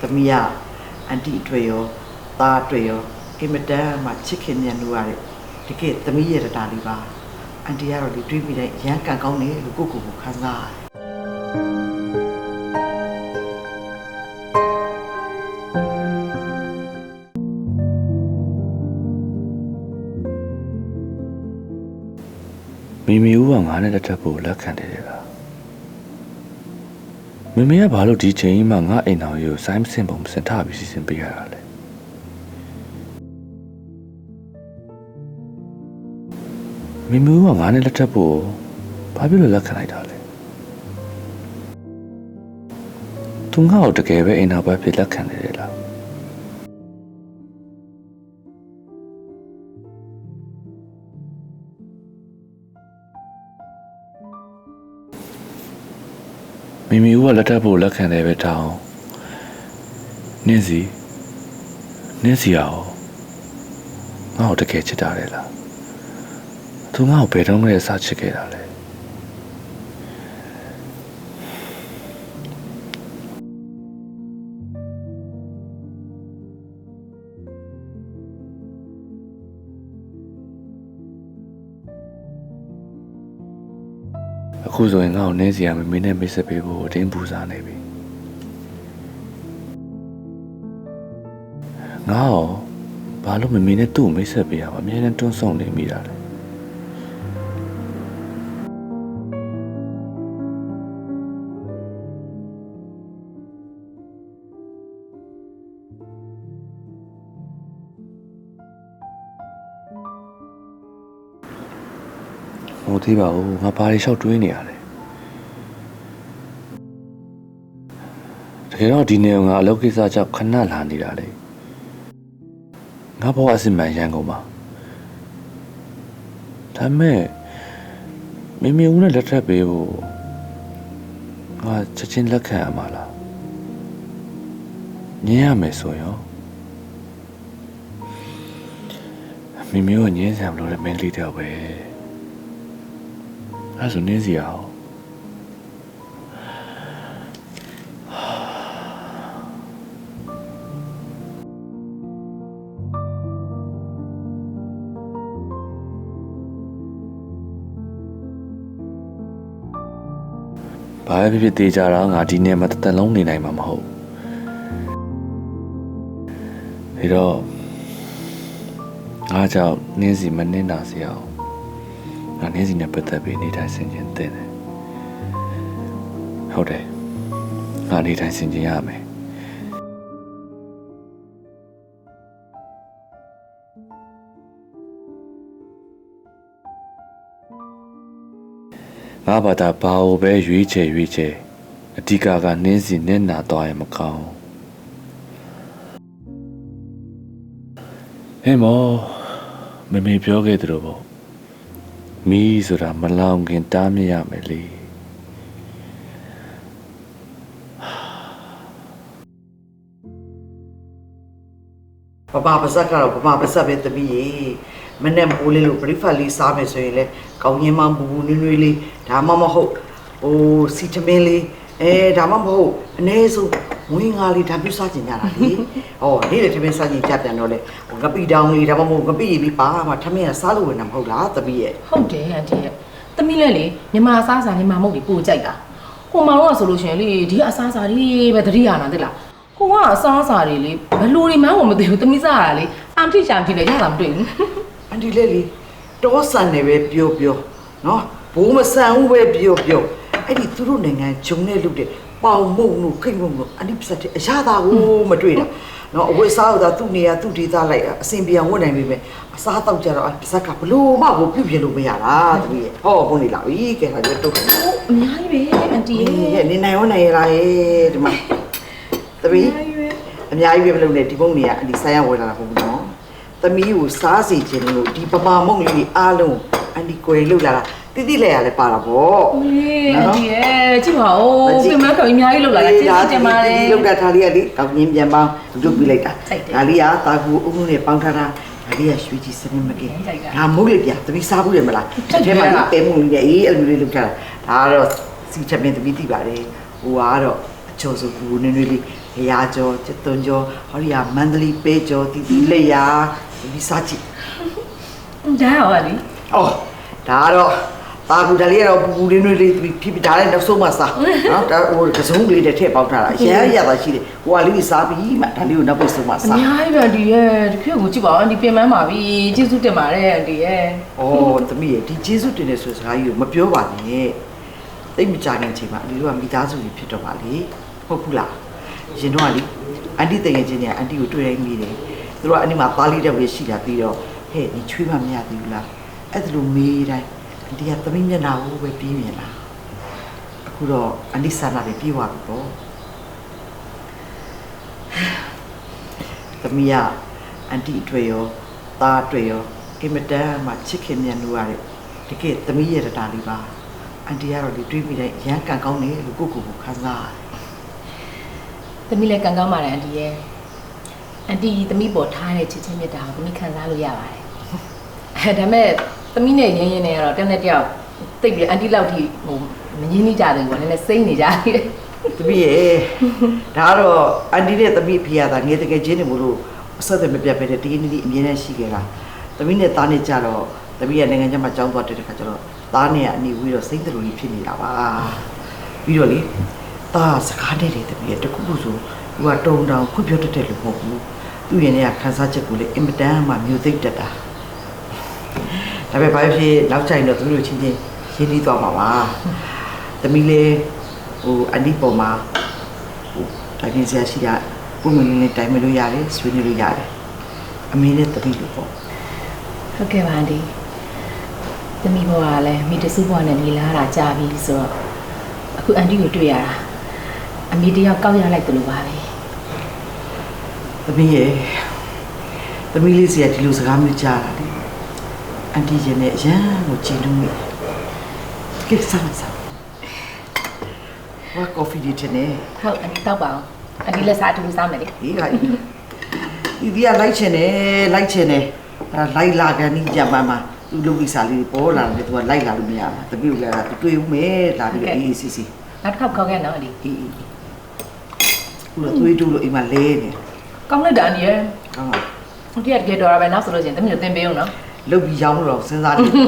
သမီးကအန်တီအတွေ့ရောသားအတွေ့ရောအင်မတန်မှချစ်ခင်မြတ်လို့ရတဲ့တကယ်သမီးရဲ့တတာလေးပါအန်တီကတော့ဒီတွေးပြီးတိုင်းရမ်းကန်ကောင်းတယ်လို့ကိုယ့်ကိုယ်ကိုခံစားရတယ်မိမိဦးကငါနဲ့တစ်ထပ်ဖို့လက်ခံတယ်လေလား မိမိကဘာလို့ဒီချိန်ကြီးမှငါအိမ်တော်ကြီးကိုစိုင်းမစင်ပုံစင်ထပြီးစီစဉ်ပေးရတာလဲမိမိဦးကငါနဲ့လက်ထပ်ဖို့ဘာဖြစ်လို့လက်ခံလိုက်တာလဲသူငါ့ကိုတကယ်ပဲအိမ်တော်ဘက်ဖြစ်လက်ခံတယ်လေ မိမိဦးကလက်ထပ်ဖို့လက်ခံတယ်ပဲတောင်းနင်းစီနင်းစီရောငါ့ကိုတကယ်ချစ်တာလေလားသူငါ့ကိုဘယ်တော့မှလည်းစချစ်ခဲ့တာလဲ အခုဆိုရင်ငါ့ကိုနင်းစီကမမေနဲ့မိတ်ဆက်ပေးဖို့အတင်းပူစားနေပြီငါ့ကိုဘာလို့မမေနဲ့သူ့ကိုမိတ်ဆက်ပေးရမှာအများနဲ့တွန်းဆောင်နေမိတာလဲ ဟိုသေးပါဦးငါဘာတွေလျှောက်တွေးနေရလဲတကယ်တော့ဒီနေကငါအလုပ်ကိစ္စကြောင့်ခဏလာနေတာလေငါဘဝအစစ်မှန်ရန်ကုန်မှာဒါပေမဲ့မိမိဦးနဲ့လက်ထပ်ပေးဖို့ငါချက်ချင်းလက်ခံရမှာလားညင်ရမယ်ဆိုရောမိမိကိုညင်းဆံမလို့လည်းမင်းလေးတော့ပဲ အဲ့ဆိုနင်းစီအောင်ဘာပဲဖြစ်ဖြစ်သေးကြတာငါဒီနေ့မှတစ်သက်လုံးနေနိုင်မှာမဟုတ်ဒါတော့ငါကြောင့်နင်းစီမနင်းနာစီအောင် ငါနေစီနဲ့ပတ်သက်ပြီးနေတိုင်းဆင်ခြင်တဲ့တယ်ဟုတ်တယ်ငါနေတိုင်းဆင်ခြင်ရမယ်ငါဘာသာဘာကိုပဲရွေးချယ်ရွေးချယ်အဓိကကနင်းစီနဲ့နာသွားရင်မကောင်းဟဲ့မောမမေပြောခဲ့သလိုပေါ့ မီးဆိုတာမလောင်ခင်တားမြစ်ရမယ်လေပပပါဇက်ကတော့ပပပါဇက်ပဲသမီးရေမနဲ့မိုးလေးလို့ breakfast လေးစားမယ်ဆိုရင်လေကောင်းရင်မဘူဘူနွေးနွေးလေးဒါမှမဟုတ်ဟိုစီတမင်းလေးအဲဒါမှမဟုတ်အနည်းဆုံး ဝင်းငါလေးဒါပြုစားကျင်ကြတာလေဟောနေ့လေတမင်းစားကျင်ကြပြန်တော့လေဟိုငပိတောင်လေးဒါမှမဟုတ်ငပိရီပြီးပါမှထမင်းကစားလို့ဝင်တာမဟုတ်လားသမီးရဲ့ဟုတ်တယ်အန်တီရဲ့သမီးလည်းလေမြန်မာအစားအစာမြန်မာမုတ်တွေပို့ကြိုက်တာဟိုမှာတော့ဆိုလို့ရှိရင်လေဒီအစားအစာတွေပဲတတိယနာသိလားဟိုကအစားအစာတွေလေဘယ်လိုတွေမှန်းမသိဘူးသမီးစားရတာလေအမ်တီချမ်တီလည်းရတာမတွေ့ဘူးအန်ဒီလေးလေးတောဆန်နေပဲပြောပြောနော်ဘိုးမဆန်ဘူးပဲပြောပြောအဲ့ဒီသူတို့နိုင်ငံဂျုံနဲ့လုပ်တဲ့ ပေါင်မုံလို့ခိတ်မုံလို့အနိပစတ်တဲ့အရာသာကိုမတွေ့တာနော်အဝတ်စားတော့သူ့နေရာသူ့ဒေသလိုက်အစင်ပြေအောင်ဝတ်နိုင်ပြီပဲအစားတော့ကြတော့အပစက်ကဘလို့မှကိုပြုတ်ပြလို့မရတာတပည့်ရဲ့ဟောဘုန်းနေလာပြီကဲဟာကျတော့အများကြီးပဲအန်တီရဲ့ရဲ့နေနိုင်ရောနိုင်ရလားဒီမှာတပည့်အများကြီးပဲမလုပ်နဲ့ဒီဘုံနေကအဒီဆိုင်ရဝယ်လာတာဟုတ်ဘူးနော်သမီးကိုစားစီခြင်းလို့ဒီပမာမုံလေးတွေအားလုံး အန်ဒီကွယ်လောက်လာတာတိတိလဲရလဲပါတာဗောလေအန်တီရဲ့ကြည့်ပါဦးပြင်မခေါ်အများကြီးလောက်လာတာကျေးဇူးတင်ပါတယ်ဒီလောက်တာထားလေးကလေကောင်းရင်းပြန်ပေါင်းရုပ်ပြလိုက်တာစိုက်တယ်ဒါလေးကတာကူအုံးနဲ့ပေါင်းထားတာဒါလေးကရွှေကြီးစနစ်မကင်းစိုက်တာဒါမုတ်လေးပြတပီးစားဘူးရမလားစိုက်တယ်ထဲမှာဒီတဲမှုလေးနဲ့အေးအဲ့လိုမျိုးလေးလုပ်ထားတာဒါကတော့စီချက်မင်းတပီးသိပါတယ်ဟိုကတော့အချို့ဆိုဘူးနွေးနွေးလေးရဖရာကျော်ကျက်သွန်ကျော်ဟောဒီကမန္တလေးပဲကျော်တီတီလက်ရာဒီစားကြည့်ဒါရောလေအော် ဒါကတော့တာကူတလေးကတော့ပူပူလေးလေးလေးဖြစ်ဖြစ်ဒါလည်းနောက်ဆုံးမှစားနော်ဒါဟိုကစုံလေးတစ်ထည့်ပေါက်ထားတာရမ်းရတာရှိတယ်ဟိုကလေးစားပြီးမှဒါလေးကိုနောက်ပိတ်ဆုံးမှအစားများကြီးပဲဒီရဲ့ဒီဖြစ်ကိုကြည့်ပါဦးဒီပြင်ပန်းပါပြီကျေးဇူးတင်ပါတယ်ဒီရဲ့။အော်သမီးရဲ့ဒီကျေးဇူးတင်တဲ့ဆိုစကားကြီးကိုမပြောပါနဲ့။တိတ်မကြခင်ချိန်မှာအလီတို့ကမိသားစုကြီးဖြစ်တော့ပါလေ။ဟုတ်ဘူးလား။ရင်တော့ကလေအန်တီတကယ်ချင်းညာအန်တီကိုတွေ့တိုင်းမိတယ်။သူတို့ကအန်တီမှာပါလီတဲ့ဝေရှိတာပြီးတော့ဟဲ့ဒီချွေးမမရသေးဘူးလား။ အဲ့ဒါလိုမေးတိုင်းအန်တီကသမီးမျက်နှာကိုပဲပြီးမြင်လာ။အခုတော့အန်တီဆန္ဒတွေပြေးသွားပြီပေါ့။သမီးကအန်တီအတွေ့ရောသားအတွေ့ရောအင်မတန်မှချစ်ခင်မြတ်လို့ရတဲ့တကယ်သမီးရဲ့တတာလေးပါအန်တီကတော့ဒီတွေးမိတိုင်းရမ်းကန်ကောင်းတယ်လို့ကိုယ့်ကိုယ်ကိုခံစားရတယ်သမီးလည်းကံကောင်းပါတယ်အန်တီရဲ့အန်တီသမီးပေါ်ထားတဲ့ချစ်ချင်းမြတ်တာကိုသမီးခံစားလို့ရပါတယ်အဲဒါမဲ့ သမီးနဲ့ရင်းရင်းနဲ့ကတော့တက်နဲ့တယောက်တိတ်ပြီးအန်တီလောက်ထိဟိုမငင်းနေကြတယ်ကွာနည်းနည်းစိမ့်နေကြတယ်သမီးရဲ့ဒါကတော့အန်တီနဲ့သမီးဖေရတာငယ်တကယ်ချင်းနေမလို့အဆက်အသွယ်မပြတ်ပဲတဲ့ဒီနေ့ဒီအမြဲတမ်းရှိခဲ့တာသမီးနဲ့သားနဲ့ကြတော့သမီးရဲ့နိုင်ငံခြားမှာကြောင်းသွားတဲ့ခါကျတော့သားနဲ့ကအနီဝေးတော့စိတ်တလူကြီးဖြစ်နေတာပါပြီးတော့လေသားစကားနဲ့တယ်သမီးရဲ့တခုခုဆိုသူကတုံတောင်ဖွပြောတတ်တယ်လို့မဟုတ်ဘူးသူ့ရင်ထဲကခန်းစားချက်ကိုလေအင်မတန်မှမျိုးသိပ်တက်တာ ဒါပေမဲ့ဘာဖြစ်ဖြစ်နောက်ကျရင်တော့သူတို့ချင်းချင်းရင်းနှီးသွားမှာပါ။သမီးလေးဟိုအန်ဒီပေါ်မှာဟိုတိုင်းပြင်းစရာရှိတာပုံမှန်လေးလေးတိုင်းမလို့ရတယ်ဆွေးနွေးလို့ရတယ်။အမေနဲ့သမီးလို့ပေါ့ဟုတ်ကဲ့ပါအန်တီသမီးဘဝကလည်းမိတစုဘဝနဲ့နေလာတာကြာပြီဆိုတော့အခုအန်တီကိုတွေ့ရတာအမေတယောက်ကောက်ရလိုက်တယ်လို့ပါပဲ။သမီးရဲ့သမီးလေးစီကဒီလိုစကားမျိုးကြားတာလေ။ အန်တီရင်နဲ့အရန်ကိုကြည်လို့မိတယ်။ကိစ္စမစား။ဘာကော်ဖီဒီတင်နေဟုတ်အန်တီတောက်ပါအောင်အန်တီလက်စားအတူတူစားမယ်လေဒီကဒီဒီကလိုက်ချင်တယ်လိုက်ချင်တယ်အဲလိုက်လာကန်ဒီကြမ်းမှာသူလုပ်ပြီးစားလေးပေါ်လာတယ်သူကလိုက်လာလို့မရဘူးတပည့်ကလည်းသူတွေ့ဦးမယ်လာပြီးအေးစီစီနောက်တစ်ခါခေါ်ခဲ့နော်အန်တီအေးအေးခုတော့သွေးတူလို့အိမ်မှာလဲနေကောင်းလိုက်တာအန်တီရဲ့ကောင်းပါဟိုတည်းကတကယ်တော်ရပဲနောက်ဆိုလို့ချင်းသမီးတို့သင်ပေးအောင်နော် လုတ်ပြီးရောင်းလို့တော့စဉ်းစားနေတယ်